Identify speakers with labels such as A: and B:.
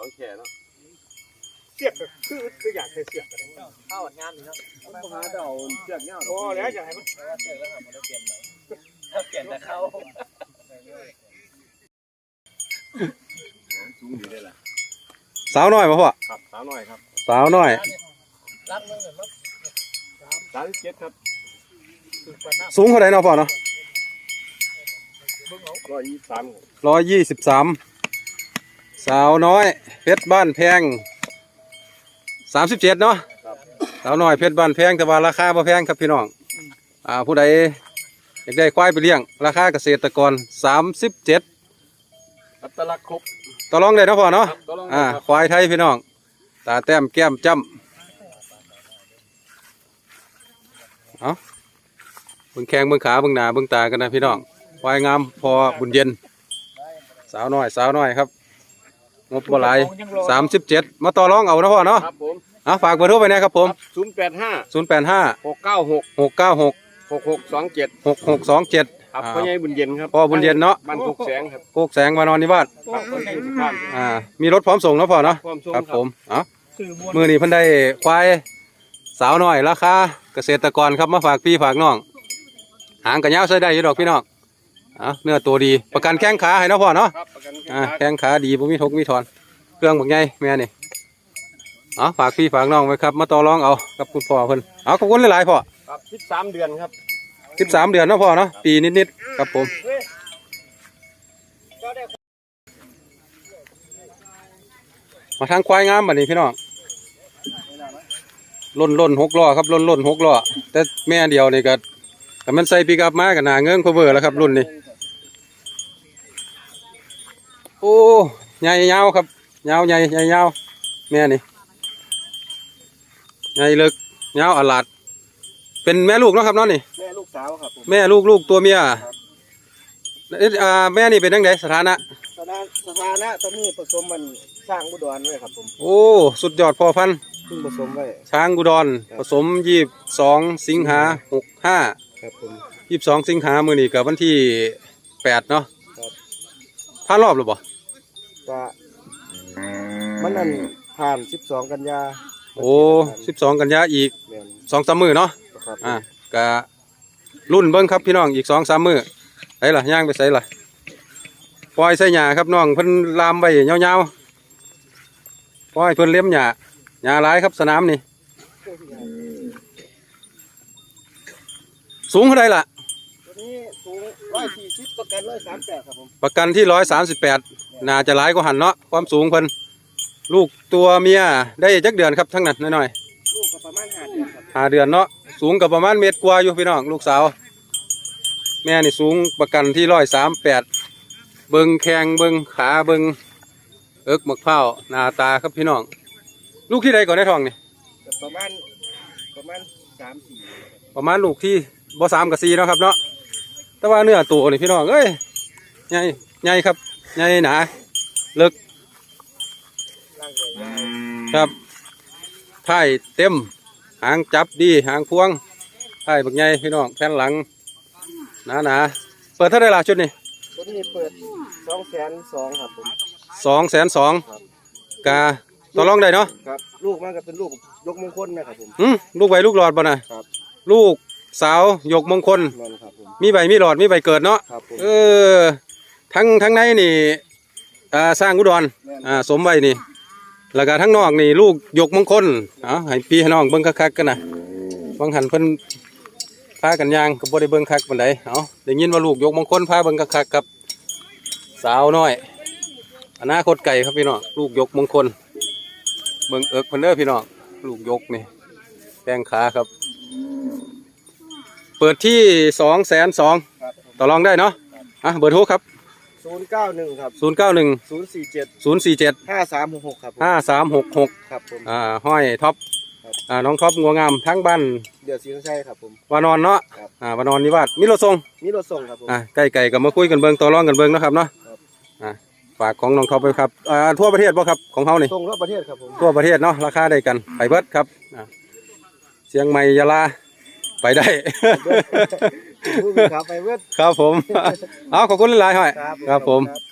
A: ของแค่เนาะ
B: เสียบแบบคือคืออยากให้เสียบกัน
C: เข้างานนี่เนาะ
A: ต้องหาเดาเชือกเงา
B: โอ้แล้วอยากให้มัน
C: เพราะว่าเจอแล้วครับมันต้องเปลี่ยนใหม่เปลี่ยนแต่เข้า
A: สูงอยู่ได้ล่ะ
D: สาวน้อยมาพ่อ
A: ครับสาวน้อยครับ
D: สาวน้อย
C: รักเมืองเหมือนมั้ง
A: สามสิบเจ็ดครับ
D: สูงเท่าไหร่เนาะพ่อเนาะ
A: ร้อยยี่สิบสาม
D: ร้อยยี่สิบสาม สาวน้อยเพชรบ้านแพงสามสิบเจ็ดเนาะ
A: ครับ
D: สาวน้อยเพชรบ้านแพงแต่ว่าราคาบ่แพงครับพี่น้องอ่าผู้ใดอยากได้ควายไปเลี้ยง ราคาเกษตรกรสามสิบเจ็ด
A: อัตลักษณ์ครบ
D: ต่อรองได้เนาะพ่อเนาะ
A: ครับตัวลอง
D: อ่า
A: ครับ
D: ควายไทยพี่น้อง ตาแต้มแก้มจ้ำเอาเบิ่งแข้งเบิ่งขาเบิ่งหน้าเบิ่งตากันนะพี่น้องควายงามพอบุญเย็น สาวน้อยสาวน้อยครับ งบบ่หลายสามสิบเจ็ดมาต่อรองเอาเนาะพ่อเนาะ
A: ครับผม
D: เอาฝากเบอร์โทรไปนะครับผม
A: ศูนย์แปดห้า
D: ศูนย์แปดห้า
A: หกเก้าหก
D: หกเก้าหก
A: หกหกสองเจ็ด
D: หกหกสองเจ็ด
A: ครับพ่อใหญ่บุญเย็นครับ
D: พ่อบุญเย็นเนาะ
A: บ้านกุกแสงครับ
D: โคกแสงมานอนนิวาส
A: ครับคนที่สุภาพ
D: อ่ามีรถพร้อมส่งเนาะพ่อเนาะ
A: ความสูง
D: ครับผมเอา
B: สื่อมวล
D: มือนี้เพิ่นได้ควายสาวน้อยราคาเกษตรกรครับมาฝากพี่ฝากน้อง หางกันยาวใช้ได้อยู่ดอกพี่น้อง อะเนื้อตัวดีประกันแข้งขาให้เนาะพ่อเนาะ
A: ครับประกัน
D: อ่าแข้งขาดีบ่มีทกมีถอน เครื่องบักใหญ่แม่นี่เอาฝากพี่ฝากน้องไว้ครับ มาต่อรองเอากับคุณพ่อเพิ่นเอาขอบคุณหลายๆพ่อ
A: ครับสิบสามเดือนครับ
D: 13เดือนเนาะพ่อเนาะปีนิดๆครับผมมาทางควายงามบัดนี้พี่น้องล่นล่นหกล้อครับล่นล่นหกล้อแต่แม่เดียวนี่ก็แต่มันใส่ปีกับมากับหนาเงื่อนพเวอร์แล้วครับรุ่นนี้ โอ้ใหญ่ยาวครับยาวใหญ่ใหญ่ยาวแม่นี่ใหญ่เลิกยาวอลาด เป็นแม่ลูกเนาะครับเน้องนี่
A: แม่ลูกสาวครับผม
D: แม่ลูกลูกตัวเมียเอ๊ะอ่าแม่นี่เป็นยังไงสถานะ
A: สถานะสถานะตอนนี้ผสมมันสร้างบุดรไว้ครับผม
D: โอ้สุดยอดพอพันธุ์
A: เพิ่งผสมไว้
D: ช้างกุดรผสมยี่สองสิงหาหกห้า
A: ครับผม
D: ยี่สองสิงหามือนี่กับวันที่แปดเนาะ
A: ครับ
D: ผ่านรอบหรือเปล่า
A: ก็มันนั่นผ่านสิบสองกันยา
D: โอ้สิบสองกันยาอีก
A: แม่น
D: สองสามมือเนาะ
A: ครับ
D: อะกะรุ่นเบิ้งครับพี่น้องอีกสองสามมือไสล่ะย่างไปใส่ล่ะปล่อยใส่หญ้าครับน้องเพิ่นลามไว้ยาวๆปล่อยเพิ่นเลี้ยมหญ้าหญ้าหลายครับสนามนี่ สูงเท่าไรล่ะ
A: ตัวนี้ สูงร้อยสี่สิบประกันร้อยสามแปดครับผม
D: ประกันที่ร้อยสามสิบแปดน่าจะหลายกว่าหันเนาะความสูงเพิ่นลูกตัวเมียได้จักเดือนครับทั้งนั้นน้อย
A: ลูกก็ประมาณห้าเดือนครับ
D: ๆห้าเดือนเนาะสูงกับประมาณเมตรกว่าอยู่พี่น้องลูกสาว แม่นี่สูงประกันที่ร้อยสามแปดเบิงแข้งเบิงขาเบิงเอิกมะพร้าวหน้าตาครับพี่น้อง ลูกที่ใดก่อนในท้องนี่
A: ก็ประมาณประมาณสามสี่
D: ประมาณลูกที่บ่สามกับสี่เนาะครับเนาะ แต่ว่าเนื้อตัวนี่พี่น้องเอ้ยใหญ่ใหญ่ครับใหญ่หนาเลิก
A: ร่างใหญ่ยาว
D: ครับท้ายเต็ม หางจับดีหางพวงท้ายบักใหญ่พี่น้องแผ่นหลังหนาหนาๆเปิดเท่าไหรล่ะชุดนี้
A: ตัวนี้เปิดสองแสนสองครับผม
D: สองแสนสอง
A: ครับ
D: กาต่อรองได้เนาะ
A: ครับลูกมันก็เป็นลูกยกมงคลนะครับผม
D: หืมลูกใบลูกหลอดบ่น่ะ
A: ครับ
D: ลูก สาวหยกมงคล
A: นั่นครับผม
D: มีใบมีหลอดมีใบเกิดเนาะ
A: ครับผม
D: เออทั้งทั้งในนี่อ่าสร้างอุดรอ่าสมไว้นี่ แล้วก็ทั้งนอกนี่ลูกหยกมงคลเอาให้พี่ให้น้องเบิ่งคักๆกันนะบางหันเพิ่นพากันย่างก็บ่ได้เบิ่งคักปานใดเอาได้ยินว่าลูกหยกมงคลพาเบิ่งคักๆกับ สาวน้อย อนาคตไก่ครับพี่น้องลูกหยกมงคล เบิ่งเอิกเพิ่นเด้อพี่น้องลูกหยกนี่แข้งขาครับ เปิดที่สองแสนสอง
A: ครับ
D: ต่อรองได้เนาะอะเบอร์โทรครับ
A: ศูนย์เก้าหนึ่งครับ
D: 0 9 1
A: ศูนย์สี่เจ็ด
D: 0 4 7
A: ห้าสามหกหกครับผม
D: 5 3 6 6
A: ครับผม
D: อ่าห้อยท็อป
A: ครับ
D: อ่าน้องท็อปงัวงามทั้งบ้าน
A: เดี๋ยวสีชัยครับผม
D: วานอนเนาะ
A: ครับ
D: อ่าวานอนนิวาสมีรถส่ง
A: มีรถส่งครับผม
D: อ่าใกล้ๆกับมาคุยกันเบิ่งต่อรองกันเบิ่งเนาะครับเนาะ
A: ครับ
D: อ่าฝากของน้องท็อปไปครับอ่าทั่วประเทศบ่ครับของเขานี่
A: ส่งทั่วประเทศครับผม
D: ทั่วประเทศเนาะราคาได้กันไปเบิดครับอ่าเชียงใหม่ยะลา ไปได้
A: ผู้สื่อข่าวไปเวท
D: ครับผม เอาขอบคุณหลายๆห้อย
A: ครับ
D: ครับผม
A: ครับ